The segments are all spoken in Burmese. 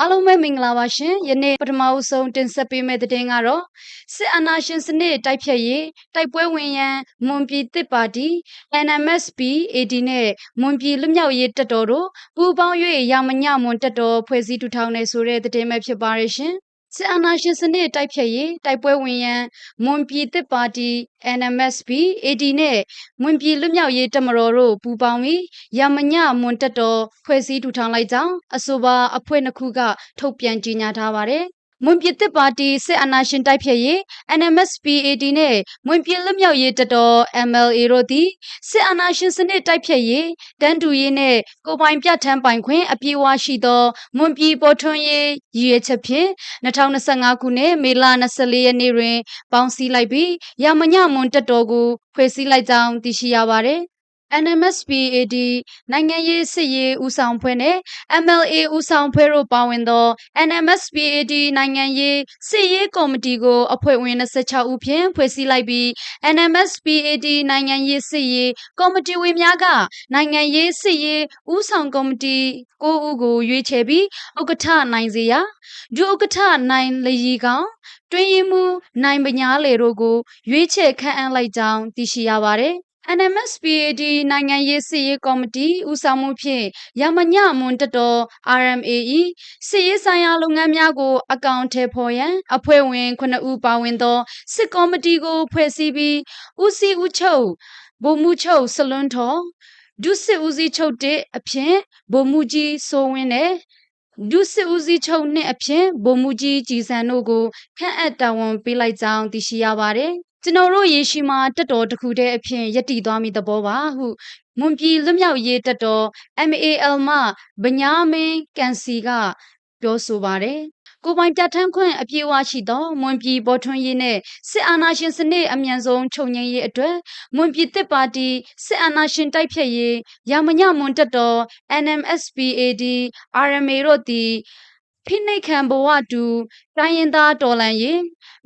အားလုံးပဲမင်္ဂလာပါရှင်ယနေ့ပထမအဆုံးတင်ဆက်ပေးမယ့်သတင်းကတော့စစ်အာဏာရှင်စနစ်တိုက်ဖြတ်ရေးတိုက်ပွဲဝင်ရန်မွန်ပြည်တစ်ပါတီ NMSP AD နဲ့မွန်ပြည်လွတ်မြောက်ရေးတပ်တော်တို့ပူးပေါင်း၍ရာမညမွန်တပ်တော်ဖွဲ့စည်းထူထောင်နေဆိုတဲ့သတင်းပဲဖြစ်ပါရရှင် စစ်အာဏာရှင်စနစ်တိုက်ဖြတ်ရေးတိုက်ပွဲဝင်ရန်မွန်ပြည်တစ်ပါတီ NMSP AD နဲ့မွန်ပြည်လွတ်မြောက်ရေးတပ်မတော်တို့ပူးပေါင်းပြီးရာမညမွန်တပ်တော်ဖွဲ့စည်းထူထောင်လိုက်ကြောင်းအဆိုပါအဖွဲ့နှစ်ခုကထုတ်ပြန်ကြေညာထားပါတယ်။ မွန်ပြည်တစ်ပါတီစစ်အာဏာရှင်တိုက်ဖြတ်ရေး NMSPAD နဲ့မွန်ပြည်လွတ်မြောက်ရေးတပ်တော် MLA တို့သည်စစ်အာဏာရှင်စနစ်တိုက်ဖြတ်ရေးတန်းတူရေးနဲ့ကိုပိုင်ပြဋ္ဌာန်းပိုင်ခွင့်အပြည့်အဝရှိသောမွန်ပြည်ပေါ်ထွန်းရေးရည်ရွယ်ချက်ဖြင့်2025ခုနှစ်မေလ24ရက်နေ့တွင်ပေါင်းစည်းလိုက်ပြီးရမညမွန်တပ်တော်ကိုဖွဲ့စည်းလိုက်ကြောင်းသိရှိရပါသည် NMSPAD နိုင်ငံရေးစစ်ရေးဦးဆောင်ဖွဲ့နဲ့ MLA ဦးဆောင်ဖွဲ့တို့ပါဝင်သော NMSPAD နိုင်ငံရေးစစ်ရေးကော်မတီကိုအဖွဲ့ဝင်26ဦးဖြင့်ဖွဲ့စည်းလိုက်ပြီး NMSPAD နိုင်ငံရေးစစ်ရေးကော်မတီဝင်များကနိုင်ငံရေးစစ်ရေးဦးဆောင်ကော်မတီ9ဦးကိုရွေးချယ်ပြီးဥက္ကဋ္ဌနိုင်စေရာဒုဥက္ကဋ္ဌနိုင်လရီကောင်တွင်းရင်မှုနိုင်ပညာလေတို့ကိုရွေးချယ်ခန့်အပ်လိုက်ကြောင်းသိရှိရပါတယ်။ NMSPAD နိုင်ငံရေးစစ်ရေးကော်မတီဦးဆောင်မှုဖြင့်ရမညမွန်တတော် RMAE စစ်ရေးဆိုင်ရာလုပ်ငန်းများကိုအကောင့်ထဲဖော်ရန်အဖွဲ့ဝင်9ဦးပါဝင်သောစစ်ကော်မတီကိုဖွဲ့စည်းပြီးဦးစီးဦးချုပ်ဗိုလ်မှူးချုပ်စလွန်းထော်ဒုစစ်ဦးစီးချုပ်1အဖြစ်ဗိုလ်မှူးကြီးစိုးဝင်းနဲ့ဒုစစ်ဦးစီးချုပ်နှစ်အဖြစ်ဗိုလ်မှူးကြီးကြည်စံတို့ကိုခန့်အပ်တာဝန်ပေးလိုက်ကြောင်းသိရှိရပါတယ်။ ကျွန်တော်တို့ရေရှိမှာတက်တော်တစ်ခုတည်းအဖြစ်ယက်တည်သွားမိသဘောပါဟုမွန်ပြည်လွတ်မြောက်ရေးတက်တော် MAL မှဗညာမင်းကန်စီကပြောဆိုပါတယ်ကိုပိုင်ပြဋ္ဌာန်းခွင့်အပြည့်အဝရှိသောမွန်ပြည်ပေါ်ထွန်းရေးနဲ့စစ်အာဏာရှင်စနစ်အမြန်ဆုံးချုပ်ငြိမ်းရေးအတွက်မွန်ပြည်တစ်ပါတီစစ်အာဏာရှင်တိုက်ဖျက်ရေးရမညမွန်တက်တော် NMSPAD RMA တို့သည်ဖိနှိတ်ခံဘဝတူတိုင်းရင်သားတော်လန်ရေး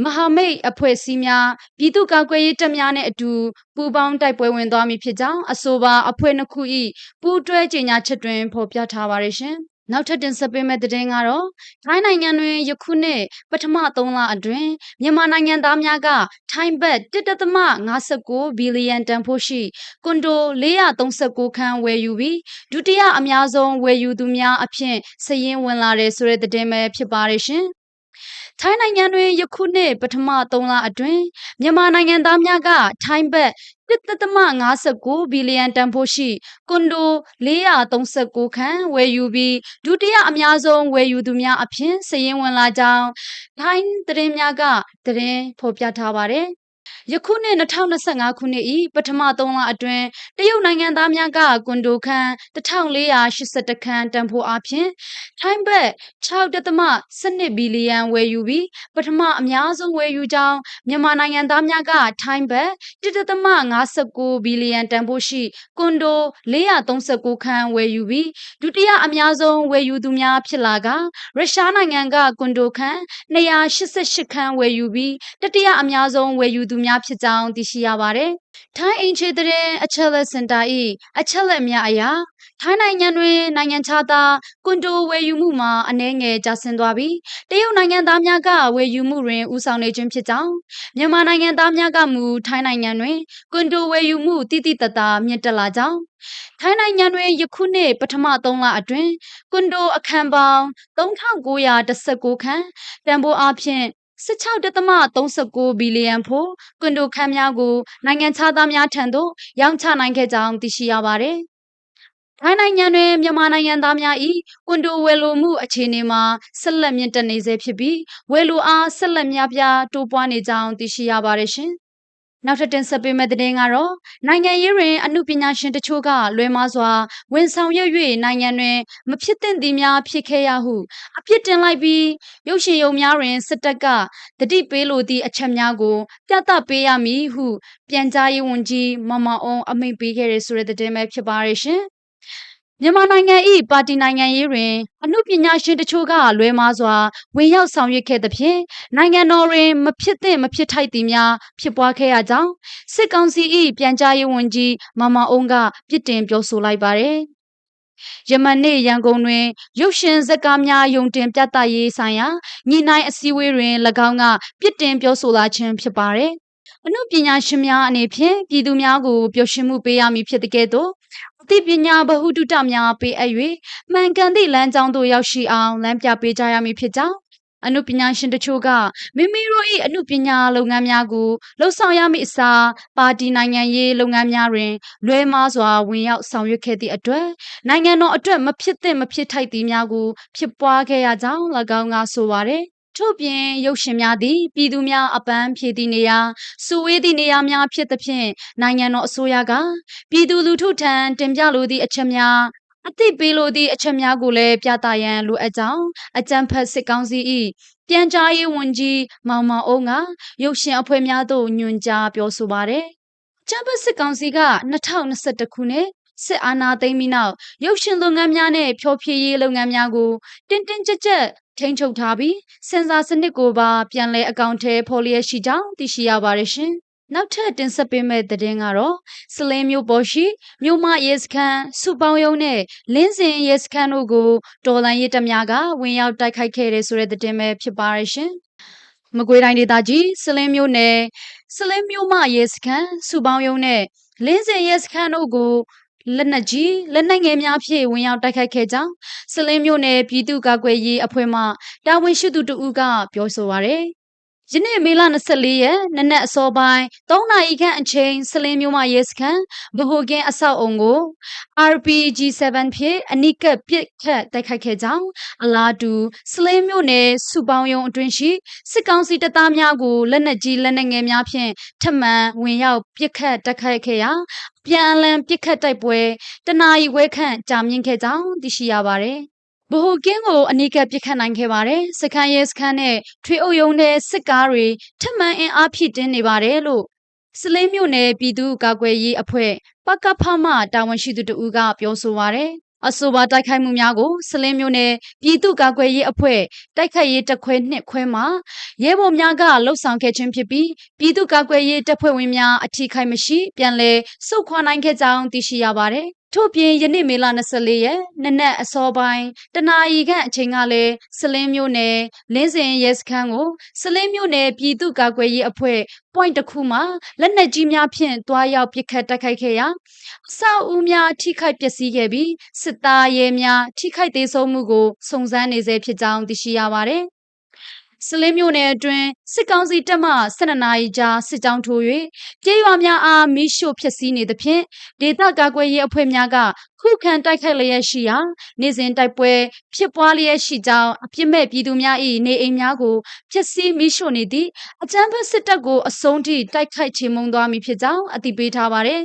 မဟာမိတ်အဖွဲ့အစည်းများပြည်သူ့ကာကွယ်ရေးတပ်များနဲ့အတူပူးပေါင်းတိုက်ပွဲဝင်သွားမည်ဖြစ်ကြောင်းအဆိုပါအဖွဲ့နှစ်ခု၏ပူးတွဲကြေညာချက်တွင်ဖော်ပြထားပါရရှင်။နောက်ထပ်တင်ဆက်ပေးမယ့်သတင်းကတော့ထိုင်းနိုင်ငံတွင်ယခုနှစ်ပထမ3လအတွင်းမြန်မာနိုင်ငံသားများကထိုင်းဘတ်1.59ဘီလီယံတန်ဖိုးရှိကွန်ဒို439ခန်းဝယ်ယူပြီးဒုတိယအများဆုံးဝယ်ယူသူများအဖြစ်စည်ရင်းဝင်လာတဲ့ဆိုတဲ့သတင်းပဲဖြစ်ပါရရှင်။ ထိုင်းနိုင်ငံတွင်ယခုနှစ်ပထမ3လအတွင်းမြန်မာနိုင်ငံသားများကထိုင်းဘတ်1.59ဘီလီယံတန်ဖိုးရှိကွန်ဒို439ခန်းဝယ်ယူပြီးဒုတိယအများဆုံးဝယ်ယူသူများအဖြစ်စည်ရင်းဝင်လာကြောင်းထိုင်းသတင်းများကသတင်းဖော်ပြထားပါတယ် ယခုနှစ်2025ခုနှစ်၏ပထမ3လအတွင်းတရုတ်နိုင်ငံသားများကကွန်ဒိုခန်း1481ခန်းတန်ဖိုးအားဖြင့်ထိုင်းဘတ်6.12ဘီလီယံဝယ်ယူပြီးပထမအများဆုံးဝယ်ယူကြောင်းမြန်မာနိုင်ငံသားများကထိုင်းဘတ်1.59ဘီလီယံတန်ဖိုးရှိကွန်ဒို439ခန်းဝယ်ယူပြီးဒုတိယအများဆုံးဝယ်ယူသူများဖြစ်လာကရုရှားနိုင်ငံကကွန်ဒိုခန်း288ခန်းဝယ်ယူပြီးတတိယအများဆုံးဝယ်ယူသူများဖြစ်ကြောင်းသိရှိရပါတယ်။ထိုင်းအင်ချေတဲ့အချက်လက်စင်တာ၏အချက်လက်များအရထိုင်းနိုင်ငံတွင်နိုင်ငံခြားသားကွန်ဒိုဝယ်ယူမှုမှာအနည်းငယ်ကျဆင်းသွားပြီးတရုတ်နိုင်ငံသားများကဝယ်ယူမှုတွင်ဦးဆောင်နေခြင်းဖြစ်ကြောင်းမြန်မာနိုင်ငံသားများကမူထိုင်းနိုင်ငံတွင်ကွန်ဒိုဝယ်ယူမှုတိတိတသားမြင့်တက်လာကြောင်းထိုင်းနိုင်ငံတွင်ယခုနှစ်ပထမ3လအတွင်းကွန်ဒိုအခန်းပေါင်း3919ခန်းတန်ဖိုးအားဖြင့် 16.39ဘီလီယံဖို့ကွန်ဒိုခန်းများကိုနိုင်ငံခြားသားများထံသို့ရောင်းချနိုင်ခဲ့ကြောင်းသိရှိရပါတယ်။ထိုင်းနိုင်ငံတွင်မြန်မာနိုင်ငံသားများ၏ကွန်ဒိုဝယ်လိုမှုအခြေအနေမှာဆက်လက်မြင့်တက်နေဆဲဖြစ်ပြီးဝယ်လိုအားဆက်လက်များပြားတိုးပွားနေကြောင်းသိရှိရပါတယ်ရှင်။ နောက်ထပ်တင်ဆက်ပေးမယ့်သတင်းကတော့နိုင်ငံရေးတွင်အမှုပညာရှင်တချို့ကလွဲမားစွာဝန်ဆောင်ရွက်၍နိုင်ငံတွင်မဖြစ်သင့်သည်များဖြစ်ခဲ့ရဟုအပြစ်တင်လိုက်ပြီးရုပ်ရှင်ရုံများတွင်စစ်တပ်ကတတိပေးလိုသည့်အချက်များကိုပြသပေးရမည်ဟု ပြန်ကြားရေးဝန်ကြီးမမအောင်အမိန့်ပေးခဲ့တဲ့ဆိုတဲ့သတင်းပဲဖြစ်ပါရဲ့ရှင် မြန်မာနိုင်ငံ၏ပါတီနိုင်ငံရေးတွင်အမှုပညာရှင်တချို့ကလွဲမားစွာဝင်ရောက်ဆောင်ရွက်ခဲ့သဖြင့်နိုင်ငံတော်တွင်မဖြစ်သင့်မဖြစ်ထိုက်သည်များဖြစ်ပွားခဲ့ရကြောင်းစစ်ကောင်စီ၏ပြန်ကြားရေးဝန်ကြီးမမအုံးကပြစ်တင်ပြောဆိုလိုက်ပါတယ်ယမန်နေ့ရန်ကုန်တွင် ရုပ်ရှင်ဇာတ်ကားများယုံတင်ပြသရေးဆိုင်ရာညီနိုင်အစည်းအဝေးတွင်၎င်းကပြစ်တင်ပြောဆိုလာခြင်းဖြစ်ပါတယ်။ အနုပညာရှင်များအနေဖြင့်ပြည်သူများကိုပျော်ရွှင်မှုပေးရမည်ဖြစ်တဲ့ကဲ့သို့အသိပညာဗဟုသုတများပေးအပ်၍မှန်ကန်သည့်လမ်းကြောင်းသို့ရောက်ရှိအောင်လမ်းပြပေးကြရမည်ဖြစ်ကြောင်းအနုပညာရှင်တချို့ကမိမိတို့၏အနုပညာလုပ်ငန်းများကိုလှုပ်ဆောင်ရမည့်အစားပါတီနိုင်ငံရေးလုပ်ငန်းများတွင် လွဲမှားစွာဝင်ရောက်ဆောင်ရွက်ခဲ့သည့်အတွက်နိုင်ငံတော်အတွက်မဖြစ်သင့်မဖြစ်ထိုက်သည်များကိုဖြစ်ပွားခဲ့ရကြောင်း၎င်းကဆိုပါရယ် ထို့ပြင်ရုပ်ရှင်များသည် ပြည်သူများအပန်းဖြေသည့်နေရာစုဝေးသည့်နေရာများဖြစ်သဖြင့်နိုင်ငံတော်အစိုးရကပြည်သူလူထုထံတင်ပြလိုသည့်အချက်များအသိပေးလိုသည့်အချက်များကိုလည်းပြသရန်လိုအပ်ကြောင်းအကြံဖတ်စစ်ကောင်းစီ၏ပြန်ကြားရေးဝန်ကြီးမောင်မောင်အုံးကရုပ်ရှင်အဖွဲ့များသို့ညွှန်ကြားပြောဆိုပါတယ်။ကျန်းဖတ်စစ်ကောင်စီက2021ခုနှစ်စစ်အာဏာသိမ်းပြီးနောက်ရုပ်ရှင်လုပ်ငန်းများနဲ့ဖျော်ဖြေရေးလုပ်ငန်းများကိုတင်းတင်းကြပ်ကြပ် ထိန်းချုပ်ထားပြီးစင်ဆာစနစ်ကိုပါပြန်လည်အကောင့်ထဲဖော်လျက်ရှိကြောင်းသိရှိရပါတယ်ရှင်။နောက်ထပ်တင်ဆက်ပေးမယ့်သတင်းကတော့စလင်းမျိုးပေါ်ရှိမြို့မရဲစခန်းစုပေါင်းရုံးနဲ့လင်းစင်ရဲစခန်းတို့ကိုတော်လန်ရဲတပ်များကဝင်ရောက်တိုက်ခိုက်ခဲ့တဲ့ဆိုတဲ့သတင်းပဲဖြစ်ပါရဲ့ရှင်။မကွေးတိုင်းဒေသကြီးစလင်းမျိုးနယ်စလင်းမျိုးမရဲစခန်းစုပေါင်းရုံးနဲ့လင်းစင်ရဲစခန်းတို့ကို လက်နက်ကြီးလက်နက်ငယ်များဖြင့်ဝင်ရောက်တိုက်ခိုက်ခဲ့ကြောင်းစလင်းမြို့နယ်ပြည်သူ့ကာကွယ်ရေးအဖွဲ့မှတာဝန်ရှိသူတဦးကပြောဆိုပါရယ် ယနေ့မေလ24ရက်နနက်အစောပိုင်း3နာရီခန့်အချိန်စလင်းမြို့မှရဲစခန်းဗဟိုကင်းအဆောက်အုံကို RPG7 ဖြင့်အနိကပစ်ခတ်တိုက်ခိုက်ခဲ့ကြောင်းအလားတူစလင်းမြို့နယ်စုပေါင်းရုံအတွင်းရှိစစ်ကောင်စီတပ်သားများကိုလက်နက်ကြီးလက်နက်ငယ်များဖြင့်ထပ်မံဝင်ရောက်ပစ်ခတ်တိုက်ခိုက်ခဲ့ရာပြန်အလံပစ်ခတ်တိုက်ပွဲတနာရီဝဲခန့်ကြာမြင့်ခဲ့ကြောင်းသိရှိရပါတယ် ဗဟိုကင်းကိုအနိကပြစ်ခတ်နိုင်ခဲ့ပါတယ်။စခန်းရဲစခန်းနဲ့ထွေအုပ်ရုံးတဲ့စစ်ကားတွေထပ်မံအင်အားဖြည့်တင်းနေပါတယ်လို့စလိမ့်မြို့နယ်ပြည်သူ့ကာကွယ်ရေးအဖွဲ့ပကဖမှတာဝန်ရှိသူတဦးကပြောဆိုပါရယ်အဆိုပါတိုက်ခိုက်မှုများကိုစလင်းမျိုးနယ်ပြည်သူ့ကာကွယ်ရေးအဖွဲ့တိုက်ခိုက်ရေးတပ်ခွဲနှစ်ခွဲမှရဲဘော်များကလှုပ်ဆောင်ခဲ့ခြင်းဖြစ်ပြီးပြည်သူ့ကာကွယ်ရေးတပ်ဖွဲ့ဝင်များအထိခိုက်မရှိပြန်လည်စုခွာနိုင်ခဲ့ကြောင်းသိရှိရပါတယ် ထို့ပြင်ယနေ့မေလ24ရက်နနက်အစောပိုင်းတနာရီခန့်အချိန်ကလည်းစလင်းမျိုးနယ်လင်းစင်ရဲစခန်းကိုစလင်းမျိုးနယ်ပြည်သူ့ကာကွယ်ရေးအဖွဲ့ point တစ်ခုမှာလက်နက်ကြီးများဖြင့်တွားရောက်ပစ်ခတ်တိုက်ခိုက်ခဲ့ရာအဆောက်အဦများထိခိုက်ပျက်စီးခဲ့ပြီးစစ်သားရဲများထိခိုက်သေးဆုံးမှုကိုစုံစမ်းနေဆဲဖြစ်ကြောင်းသိရှိရပါတယ်။ စလင်းမြို့နယ်အတွင်းစစ်ကောင်စီတပ်မှ12နာရီကြာစစ်ကြောင်းထိုး၍ပြည်ရွာများအားမိရှို့ဖျက်ဆီးနေသဖြင့်ဒေသကာကွယ်ရေးအဖွဲ့များကခုခံတိုက်ခိုက်လျက်ရှိရာနေ့စဉ်တိုက်ပွဲဖြစ်ပွားလျက်ရှိကြောင်းအပြစ်မဲ့ပြည်သူများ၏နေအိမ်များကိုဖျက်ဆီးမိရှို့နေသည့်အကြမ်းဖက်စစ်တပ်ကိုအဆုံးထိတိုက်ခိုက်ချေမှုန်းသွားမည်ဖြစ်ကြောင်းအသိပေးထားပါတယ်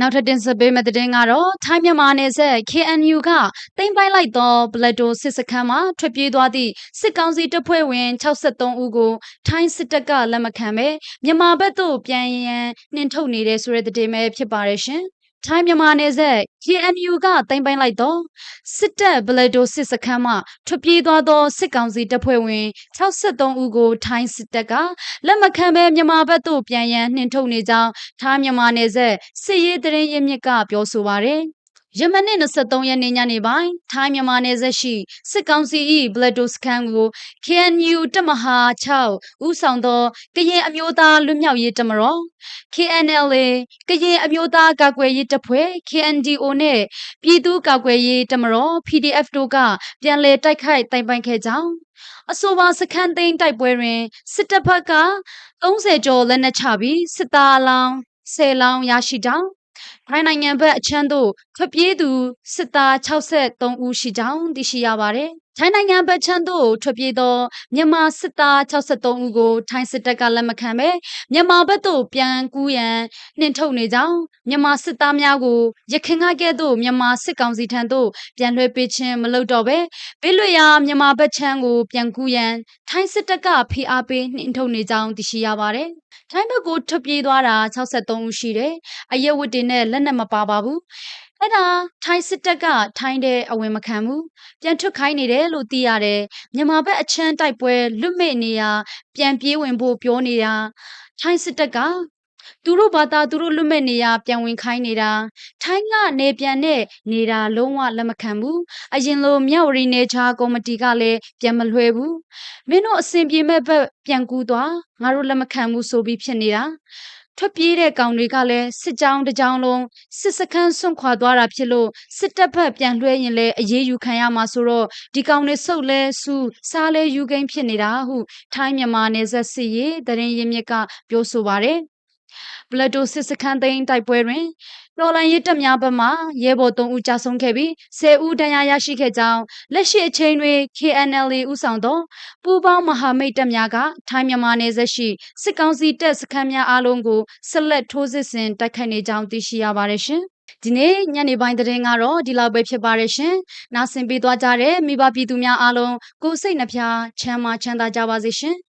နောက်ထပ်တင်ဆက်ပေးမယ့်သတင်းကတော့ထိုင်းမြန်မာနယ်စပ် KNU ကတင်ပိုင်လိုက်သောဘလက်တိုစစ်စခန်းမှထွက်ပြေးသွားသည့်စစ်ကောင်စီတပ်ဖွဲ့ဝင်63ဦးကိုထိုင်းစစ်တပ်ကလက်မခံပဲမြန်မာဘက်သို့ပြန်ရန်နှင်ထုတ်နေတဲ့ဆိုတဲ့သတင်းပဲဖြစ်ပါရဲ့ရှင်။ ထိုင်းမြန်မာနယ်စပ် KNU ကတင်ပိုင်လိုက်သော စစ်တပ်ဘလက်ဒိုစစ်စခန်းမှ ထွက်ပြေးသွားသော စစ်ကောင်စီတပ်ဖွဲ့ဝင် 63 ဦးကို ထိုင်းစစ်တပ်က လက်မခံဘဲ မြန်မာဘက်သို့ ပြန်ရန် နှင်ထုတ်နေကြောင်း ထိုင်းမြန်မာနယ်စပ် စစ်ရေးတရင်ရမြစ်က ပြောဆိုပါရယ် ယမနေ့23ရက်နေ့ညနေပိုင်းထိုင်းမြန်မာနယ်စပ်ရှိစစ်ကောင်စီ၏ဘလက်ဒိုစခန်းကို KNU တမဟာ6ဦးဆောင်သောကရင်အမျိုးသားလွတ်မြောက်ရေးတမတော် KNLA ကရင်အမျိုးသားကာကွယ်ရေးတပ်ဖွဲ့ KNDO နဲ့ပြည်သူ့ကာကွယ်ရေးတမတော် PDF တို့ကပြန်လည်တိုက်ခိုက်တိုင်ပိုင်ခဲ့ကြောင်းအဆိုပါစခန်းသိမ်းတိုက်ပွဲတွင်စစ်တပ်ဘက်က30ကျော်လက်နက်ချပြီးစစ်သားအလောင်း10လောင်းရရှိကြောင်း ထိုင်းနိုင်ငံဘက်အချမ်းသို့ထွက်ပြေးသူစစ်သား63ဦးရှိကြောင်းသိရှိရပါတယ်။ ထိုင်းနိုင်ငံဘက်ချမ်းသို့ထွက်ပြေးသောမြန်မာစစ်သား63ဦးကိုထိုင်းစစ်တပ်ကလက်မခံဘဲမြန်မာဘက်သို့ပြန်ကူးရန်နှင်ထုတ်နေကြောင်းမြန်မာစစ်သားများကိုရခိုင်ကကဲ့သို့မြန်မာစစ်ကောင်စီထံသို့ပြန်လွှဲပေးခြင်းမလုပ်တော့ဘဲဘေးလွတ်ရာမြန်မာဘက်ချမ်းကိုပြန်ကူးရန်ထိုင်းစစ်တပ်ကဖိအားပေးနှင်ထုတ်နေကြောင်းသိရှိရပါတယ်။ထိုင်းဘက်ကိုထွက်ပြေးသွားတာ63ဦးရှိတယ်။အရက်ဝတ်တွေနဲ့လက်နက်မပါပါဘူး။ အဲ့ဒါထိုင်းစစ်တပ်ကထိုင်းတဲ့အဝင်မခံဘူးပြန်ထွက်ခိုင်းနေတယ်လို့သိရတယ်မြန်မာဘက်အချမ်းတိုက်ပွဲလွတ်မဲ့နေရပြန်ပြေးဝင်ဖို့ပြောနေတာထိုင်းစစ်တပ်ကသူတို့ဘာသာသူတို့လွတ်မဲ့နေရပြန်ဝင်ခိုင်းနေတာထိုင်းကနေပြန်နဲ့နေတာလုံးဝလက်မခံဘူးအရင်လိုမြောက်ရီနေချာကော်မတီကလည်းပြန်မလွှဲဘူးမင်းတို့အစဉ်ပြေမဲ့ဘက်ပြန်ကူးသွားငါတို့လက်မခံဘူးဆိုပြီးဖြစ်နေတာ ထွက်ပြေးတဲ့ကောင်တွေကလည်းစစ်ကြောင်းတစ်ကြောင်းလုံးစစ်စခန်းဆွန့်ခွာသွားတာဖြစ်လို့စစ်တပ်ဘက်ပြန်လွှဲရင်လည်းအေးအေးယူခံရမှာဆိုတော့ဒီကောင်တွေစုပ်လဲစုစားလဲယူကိန်းဖြစ်နေတာဟုထိုင်းမြန်မာနယ်စပ်စစ်ရေးတရင်ရင်းမြစ်ကပြောဆိုပါတယ်ပလက်တိုစစ်စခန်းသိမ်းတိုက်ပွဲတွင် တော်လန်ရေးတပ်များဘက်မှရဲဘော်3ဦးကြာဆုံးခဲ့ပြီး10ဦးဒဏ်ရာရရှိခဲ့ကြောင်းလက်ရှိအချိန်တွင် KNLA ဦးဆောင်သောပူးပေါင်းမဟာမိတ်တပ်များကထိုင်းမြန်မာနယ်စပ်ရှိစစ်ကောင်စီတပ်စခန်းများအားလုံးကိုဆက်လက်ထိုးစစ်ဆင်တိုက်ခိုက်နေကြောင်းသိရှိရပါတယ်ရှင်။ဒီနေ့ညနေပိုင်းသတင်းကတော့ဒီလောက်ပဲဖြစ်ပါတယ်ရှင်။နားဆင်ပေးသွားကြတဲ့မိဘပြည်သူများအားလုံးကိုယ်စိတ်နှဖျားချမ်းသာချမ်းသာကြပါစေရှင်။